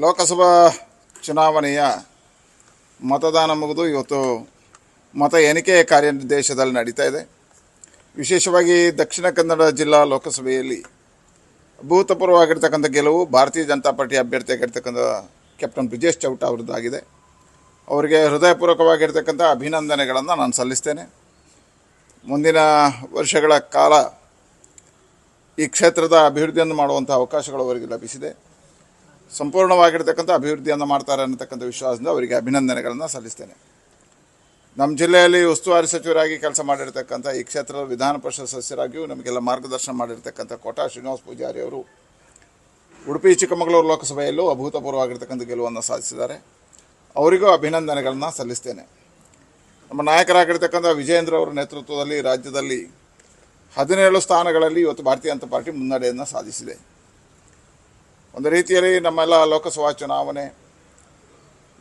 ಲೋಕಸಭಾ ಚುನಾವಣೆಯ ಮತದಾನ ಮುಗಿದು ಇವತ್ತು ಮತ ಎಣಿಕೆ ದೇಶದಲ್ಲಿ ನಡೀತಾ ಇದೆ. ವಿಶೇಷವಾಗಿ ದಕ್ಷಿಣ ಕನ್ನಡ ಜಿಲ್ಲಾ ಲೋಕಸಭೆಯಲ್ಲಿ ಅಭೂತಪೂರ್ವವಾಗಿರ್ತಕ್ಕಂಥ ಗೆಲುವು, ಭಾರತೀಯ ಜನತಾ ಪಾರ್ಟಿ ಅಭ್ಯರ್ಥಿಯಾಗಿರ್ತಕ್ಕಂಥ ಕ್ಯಾಪ್ಟನ್ ಬ್ರಿಜೇಶ್ ಚೌಟ ಅವರದ್ದಾಗಿದೆ. ಅವರಿಗೆ ಹೃದಯಪೂರ್ವಕವಾಗಿರ್ತಕ್ಕಂಥ ಅಭಿನಂದನೆಗಳನ್ನು ನಾನು ಸಲ್ಲಿಸ್ತೇನೆ. ಮುಂದಿನ ವರ್ಷಗಳ ಕಾಲ ಈ ಕ್ಷೇತ್ರದ ಅಭಿವೃದ್ಧಿಯನ್ನು ಮಾಡುವಂಥ ಅವಕಾಶಗಳು ಅವರಿಗೆ ಲಭಿಸಿದೆ. ಸಂಪೂರ್ಣವಾಗಿರ್ತಕ್ಕಂಥ ಅಭಿವೃದ್ಧಿಯನ್ನು ಮಾಡ್ತಾರೆ ಅನ್ನತಕ್ಕಂಥ ವಿಶ್ವಾಸದಿಂದ ಅವರಿಗೆ ಅಭಿನಂದನೆಗಳನ್ನು ಸಲ್ಲಿಸ್ತೇನೆ. ನಮ್ಮ ಜಿಲ್ಲೆಯಲ್ಲಿ ಉಸ್ತುವಾರಿ ಸಚಿವರಾಗಿ ಕೆಲಸ ಮಾಡಿರ್ತಕ್ಕಂಥ ಈ ಕ್ಷೇತ್ರದ ವಿಧಾನ ಪರಿಷತ್ ಸದಸ್ಯರಾಗಿಯೂ ನಮಗೆಲ್ಲ ಮಾರ್ಗದರ್ಶನ ಮಾಡಿರ್ತಕ್ಕಂಥ ಕೋಟಾ ಶ್ರೀನಿವಾಸ ಪೂಜಾರಿ ಅವರು ಉಡುಪಿ, ಚಿಕ್ಕಮಗಳೂರು ಲೋಕಸಭೆಯಲ್ಲೂ ಅಭೂತಪೂರ್ವವಾಗಿರ್ತಕ್ಕಂಥ ಗೆಲುವನ್ನು ಸಾಧಿಸಿದ್ದಾರೆ. ಅವರಿಗೂ ಅಭಿನಂದನೆಗಳನ್ನು ಸಲ್ಲಿಸ್ತೇನೆ. ನಮ್ಮ ನಾಯಕರಾಗಿರ್ತಕ್ಕಂಥ ವಿಜಯೇಂದ್ರ ಅವರ ನೇತೃತ್ವದಲ್ಲಿ ರಾಜ್ಯದಲ್ಲಿ ಹದಿನೇಳು ಸ್ಥಾನಗಳಲ್ಲಿ ಇವತ್ತು ಭಾರತೀಯ ಜನತಾ ಪಾರ್ಟಿ ಮುನ್ನಡೆಯನ್ನು ಸಾಧಿಸಿದೆ. ಒಂದು ರೀತಿಯಲ್ಲಿ ನಮ್ಮೆಲ್ಲ ಲೋಕಸಭಾ ಚುನಾವಣೆ,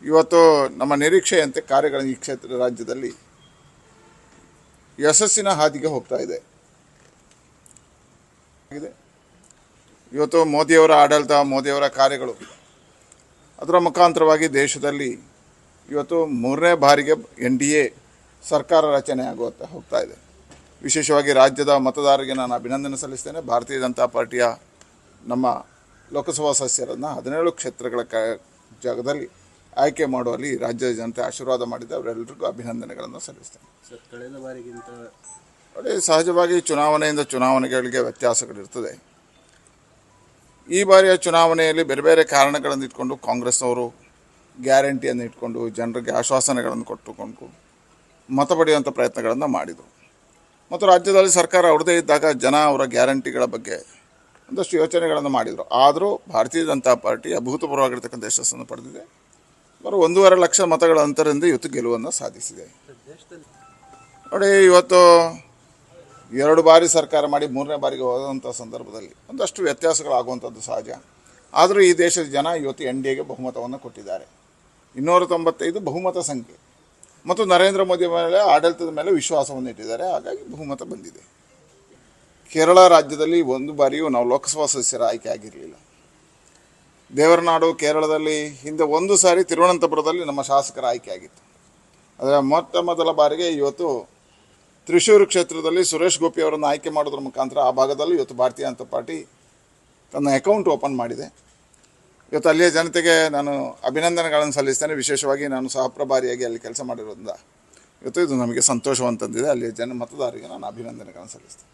ಇವತ್ತು ನಮ್ಮ ನಿರೀಕ್ಷೆಯಂತೆ ಕಾರ್ಯಗಳು ಈ ಕ್ಷೇತ್ರ ರಾಜ್ಯದಲ್ಲಿ ಯಶಸ್ಸಿನ ಹಾದಿಗೆ ಹೋಗ್ತಾ ಇದೆ. ಇವತ್ತು ಮೋದಿಯವರ ಆಡಳಿತ, ಮೋದಿಯವರ ಕಾರ್ಯಗಳು ಅದರ ಮುಖಾಂತರವಾಗಿ ದೇಶದಲ್ಲಿ ಇವತ್ತು ಮೂರನೇ ಬಾರಿಗೆ ಎನ್ ಡಿ ಎ ಸರ್ಕಾರ ರಚನೆ ಆಗುತ್ತಾ ಹೋಗ್ತಾ ಇದೆ. ವಿಶೇಷವಾಗಿ ರಾಜ್ಯದ ಮತದಾರರಿಗೆ ನಾನು ಅಭಿನಂದನೆ ಸಲ್ಲಿಸ್ತೇನೆ. ಭಾರತೀಯ ಜನತಾ ಪಾರ್ಟಿಯ ನಮ್ಮ ಲೋಕಸಭಾ ಸದಸ್ಯರನ್ನು ಹದಿನೇಳು ಕ್ಷೇತ್ರಗಳ ಕ ಜಾಗದಲ್ಲಿ ಆಯ್ಕೆ ಮಾಡುವಲ್ಲಿ ರಾಜ್ಯದ ಜನತೆ ಆಶೀರ್ವಾದ ಮಾಡಿದ. ಅವರೆಲ್ಲರಿಗೂ ಅಭಿನಂದನೆಗಳನ್ನು ಸಲ್ಲಿಸ್ತೇನೆ. ಸರ್ ಕಳೆದ ಬಾರಿಗಿಂತ ನೋಡಿ ಸಹಜವಾಗಿ ಚುನಾವಣೆಯಿಂದ ಚುನಾವಣೆಗಳಿಗೆ ವ್ಯತ್ಯಾಸಗಳಿರ್ತದೆ. ಈ ಬಾರಿಯ ಚುನಾವಣೆಯಲ್ಲಿ ಬೇರೆ ಬೇರೆ ಕಾರಣಗಳನ್ನು ಇಟ್ಕೊಂಡು ಕಾಂಗ್ರೆಸ್ನವರು ಗ್ಯಾರಂಟಿಯನ್ನು ಇಟ್ಕೊಂಡು ಜನರಿಗೆ ಆಶ್ವಾಸನೆಗಳನ್ನು ಕೊಟ್ಟುಕೊಂಡು ಮತ ಪಡೆಯುವಂಥ ಪ್ರಯತ್ನಗಳನ್ನು ಮಾಡಿದರು. ಮತ್ತು ರಾಜ್ಯದಲ್ಲಿ ಸರ್ಕಾರ ಅವ್ರದೇ ಇದ್ದಾಗ ಜನ ಅವರ ಗ್ಯಾರಂಟಿಗಳ ಬಗ್ಗೆ ಒಂದಷ್ಟು ಯೋಚನೆಗಳನ್ನು ಮಾಡಿದರು. ಆದರೂ ಭಾರತೀಯ ಜನತಾ ಪಾರ್ಟಿ ಅಭೂತಪೂರ್ವವಾಗಿರ್ತಕ್ಕಂಥ ಯಶಸ್ಸನ್ನು ಪಡೆದಿದೆ. ಬರೋ ಒಂದೂವರೆ ಲಕ್ಷ ಮತಗಳ ಅಂತರದಿಂದ ಇವತ್ತು ಗೆಲುವನ್ನು ಸಾಧಿಸಿದೆ. ನೋಡಿ, ಇವತ್ತು ಎರಡು ಬಾರಿ ಸರ್ಕಾರ ಮಾಡಿ ಮೂರನೇ ಬಾರಿಗೆ ಹೋದಂಥ ಸಂದರ್ಭದಲ್ಲಿ ಒಂದಷ್ಟು ವ್ಯತ್ಯಾಸಗಳಾಗುವಂಥದ್ದು ಸಹಜ. ಆದರೂ ಈ ದೇಶದ ಜನ ಇವತ್ತು ಎನ್ ಡಿ ಎಗೆ ಬಹುಮತವನ್ನು ಕೊಟ್ಟಿದ್ದಾರೆ. ಇನ್ನೂರ ತೊಂಬತ್ತೈದು ಬಹುಮತ ಸಂಖ್ಯೆ. ಮತ್ತು ನರೇಂದ್ರ ಮೋದಿ ಮೇಲೆ ಆಡಳಿತದ ಮೇಲೆ ವಿಶ್ವಾಸವನ್ನು ಇಟ್ಟಿದ್ದಾರೆ ಹಾಗಾಗಿ ಬಹುಮತ ಬಂದಿದೆ. ಕೇರಳ ರಾಜ್ಯದಲ್ಲಿ ಒಂದು ಬಾರಿಯೂ ನಾವು ಲೋಕಸಭಾ ಸದಸ್ಯರ ಆಯ್ಕೆ ಆಗಿರಲಿಲ್ಲ. ದೇವರನಾಡು ಕೇರಳದಲ್ಲಿ ಹಿಂದೆ ಒಂದು ಸಾರಿ ತಿರುವನಂತಪುರದಲ್ಲಿ ನಮ್ಮ ಶಾಸಕರ ಆಯ್ಕೆ ಆಗಿತ್ತು. ಅದರ ಮೊಟ್ಟ ಮೊದಲ ಬಾರಿಗೆ ಇವತ್ತು ತ್ರಿಶೂರು ಕ್ಷೇತ್ರದಲ್ಲಿ ಸುರೇಶ್ ಗೋಪಿ ಅವರನ್ನು ಆಯ್ಕೆ ಮಾಡೋದ್ರ ಮುಖಾಂತರ ಆ ಭಾಗದಲ್ಲಿ ಇವತ್ತು ಭಾರತೀಯ ಜನತಾ ಪಾರ್ಟಿ ತನ್ನ ಅಕೌಂಟ್ ಓಪನ್ ಮಾಡಿದೆ. ಇವತ್ತು ಅಲ್ಲಿಯ ಜನತೆಗೆ ನಾನು ಅಭಿನಂದನೆಗಳನ್ನು ಸಲ್ಲಿಸ್ತೇನೆ. ವಿಶೇಷವಾಗಿ ನಾನು ಸಹಪ್ರಭಾರಿಯಾಗಿ ಅಲ್ಲಿ ಕೆಲಸ ಮಾಡಿರೋದ್ರಿಂದ ಇವತ್ತು ಇದು ನಮಗೆ ಸಂತೋಷವಂತಂದಿದೆ. ತಂದಿದೆ ಅಲ್ಲಿಯ ಜನ ಮತದಾರರಿಗೆ ನಾನು ಅಭಿನಂದನೆಗಳನ್ನು ಸಲ್ಲಿಸ್ತೇನೆ.